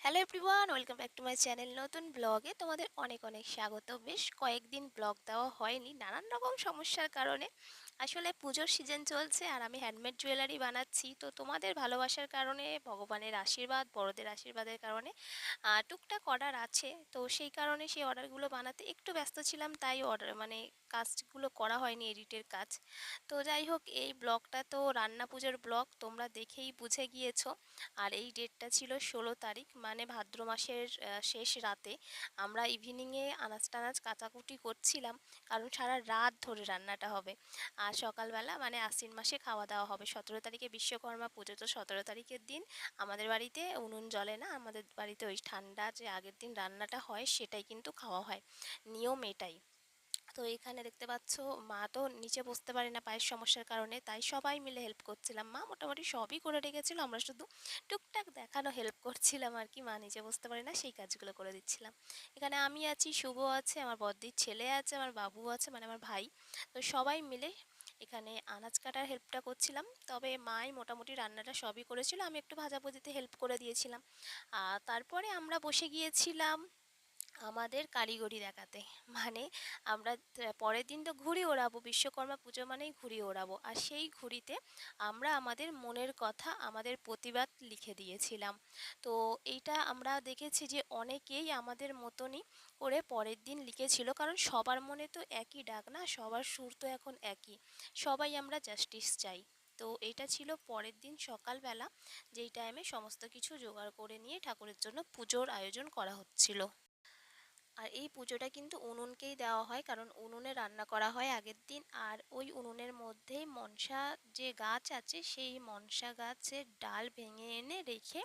Hello everyone welcome back to my channel নতুন ব্লগে তোমাদের অনেক অনেক স্বাগত। বেশ কয়েকদিন ব্লগ দেওয়া হয়নি, নানান রকম সমস্যার কারণে। আসলে পুজোর সিজন চলছে আর আমি হ্যান্ডমেড জুয়েলারি বানাচ্ছি। তো তোমাদের ভালোবাসার কারণে, ভগবানের আশীর্বাদ, বড়দের আশীর্বাদের কারণে টুকটাক অর্ডার আছে। তো সেই কারণে সেই অর্ডারগুলো বানাতে একটু ব্যস্ত ছিলাম, তাই অর্ডার মানে কাজগুলো করা হয়নি এডিটের কাজ। তো যাই হোক, এই ব্লগটা তো রান্না পুজোর ব্লগ, তোমরা দেখেই বুঝে গিয়েছো। আর এই ডেটটা ছিল ষোলো তারিখ মানে ভাদ্র মাসের শেষ রাতে। আমরা ইভিনিংয়ে আনাজ টানাজ কাটাকুটি করছিলাম, কারণ সারা রাত ধরে রান্নাটা হবে। আর সকালবেলা মানে আশ্বিন মাসে খাওয়া দাওয়া হবে। সতেরো তারিখে বিশ্বকর্মা পুজো। তো সতেরো তারিখের দিন আমাদের বাড়িতে উনুন জলে না, আমাদের বাড়িতে ওই ঠান্ডা যে আগের দিন রান্নাটা হয় সেটাই কিন্তু খাওয়া হয়। নিয়ম এটাই। তো এখানে দেখতে পাচ্ছ, মা তো নিচে বসতে পারে না পায়ের সমস্যার কারণে, তাই সবাই মিলে হেল্প করছিলাম। মা মোটামুটি সবই করে রেখেছিল, আমরা শুধু টুকটাক দেখানো হেল্প করছিলাম আর কি। মা নিচে বসতে পারে না, সেই কাজগুলো করে দিচ্ছিলাম। এখানে আমি আছি শুভ আছে, আমার বদ্দির ছেলে আছে, আমার বাবু আছে মানে আমার ভাই। তো সবাই মিলে এখানে আনাজ কাটার হেল্পটা করছিলাম। তবে মাই মোটামুটি রান্নাটা সবই করেছিল। আমি একটু ভাজাভুজিতে হেল্প করে দিয়েছিলাম। আর তারপরে আমরা বসে গিয়েছিলাম আমাদের কারিগরি দেখাতে। মানে আমরা পরের দিন তো ঘুড়ি ওড়াবো, বিশ্বকর্মা পুজো মানেই ঘুড়ি ওড়াবো। আর সেই ঘুড়িতে আমরা আমাদের মনের কথা, আমাদের প্রতিবাদ লিখে দিয়েছিলাম। তো এইটা আমরা দেখেছি যে অনেকেই আমাদের মতনই করে পরের দিন লিখেছিল, কারণ সবার মনে তো একই ডাক না, সবার সুর তো এখন একই। সবাই আমরা জাস্টিস চাই। তো এটা ছিল পরের দিন সকালবেলা, যেই টাইমে সমস্ত কিছু জোগাড় করে নিয়ে ঠাকুরের জন্য পুজোর আয়োজন করা হচ্ছিল। আর এই পুজোটা কিন্তু উনুনকেই দেওয়া হয়, কারণ উনুনে রান্না করা হয় আগের দিন। আর ওই উনুনের মধ্যেই মনসা যে গাছ আছে, সেই মনসা গাছের ডাল ভেঙে এনে রেখে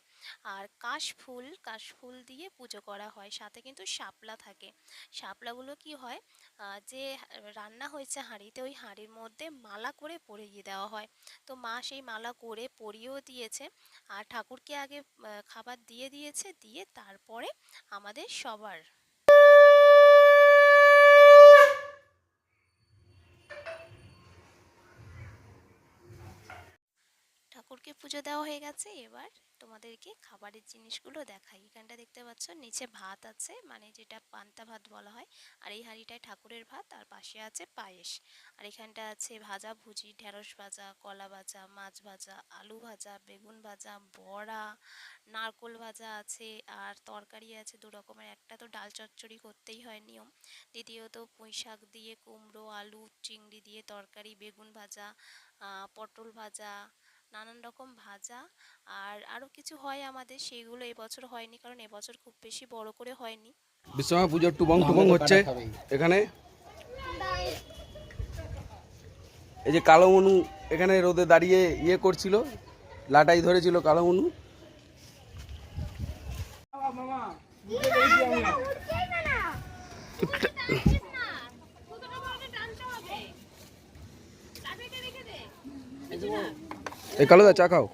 আর কাশফুল কাশফুল দিয়ে পুজো করা হয়। সাথে কিন্তু শাপলা থাকে। শাপলাগুলো কি হয় যে রান্না হয়েছে হাঁড়িতে, ওই হাঁড়ির মধ্যে মালা করে পরিয়ে দেওয়া হয়। তো মা সেই মালা করে পরিয়েও দিয়েছে। আর ঠাকুরকে আগে খাবার দিয়ে দিয়েছে, দিয়ে তারপরে আমাদের সবার ঠাকুরকে পুজো দেওয়া হয়ে গেছে। এবার তোমাদেরকে খাবারের জিনিসগুলো দেখাই। এখানটা দেখতে পাচ্ছ, নিচে ভাত আছে মানে যেটা পান্তা ভাত বলা হয়। আর এই হাঁড়িটায় ঠাকুরের ভাত, আর পাশে আছে পায়েস। আর এখানটা আছে ভাজা ভুজি, ঢেঁড়স ভাজা, কলা ভাজা, মাছ ভাজা, আলু ভাজা, বেগুন ভাজা, বড়া, নারকোল ভাজা আছে, আর তরকারি আছে দু রকমের। একটা তো ডাল চচ্চড়ি করতেই হয় নিয়ম। দ্বিতীয়ত পুঁই শাক দিয়ে কুমড়ো, আলু, চিংড়ি দিয়ে তরকারি, বেগুন ভাজা পটল ভাজা নানান রকম ভাজা আর আরও কিছু হয় আমাদের সেইগুলো এবছর হয়নি কারণ এবছর খুব বেশি বড় করে হয়নি। বিশ্বকর্মা পুজোর টুবং টুবং হচ্ছে এখানে। এই যে কালো মনু এখানে রোদে দাঁড়িয়ে ইয়ে করছিল লাটাই ধরেছিল কালো মনু। এই কালো দা চা খাও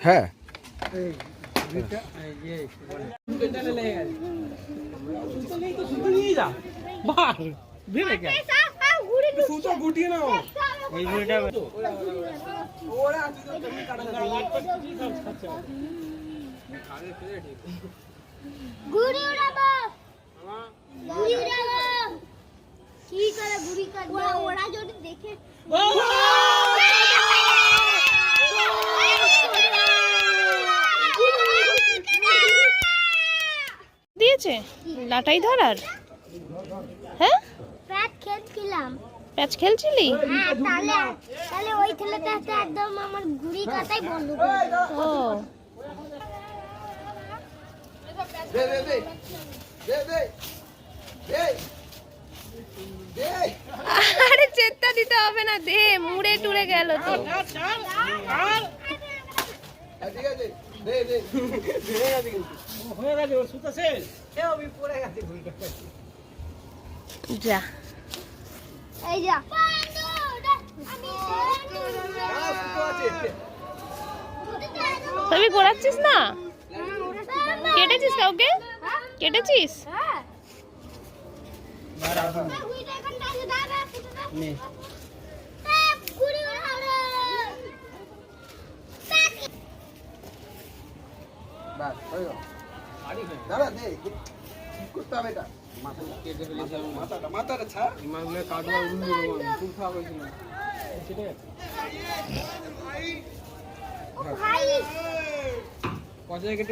হ্যাঁ ঘুড়ি উড়াবো ঘুড়ি উড়াবো কি করে ঘুড়ি কাটবো ওরা যদি দেখে দিয়েছে লাটাই ধরার? হ্যাঁ? প্যাট খেলছিলাম। প্যাচ খেলছিলি? হ্যাঁ তাহলে তাহলে ওই ছেলেটা একদম আমার ঘুড়ি কাটাই বন্ধ করে দিল। ও আরে চেত্তা দিতে হবে না দে মুড়ে টুড়ে গেল তো। যা। এই যা। তবে ঘোরাচ্ছিস না? কেটেছিস কাউকে? কেটেছিস? হ্যাঁ ঘুড়িটা এখানটা আছে, দাঁড়া, দাঁড়া, দাঁড়া। এ, ঘুড়ি উড়াও রে। প্যাট ব্যাস হয়ে গেল। দাঁড়া দে ঠিক করতে হবে এটা? মাথাটা মাথাটা মাথাটা ছাড়। মাছগুলো কাটবা উল্লু তুলতে হবে ও ভাই কত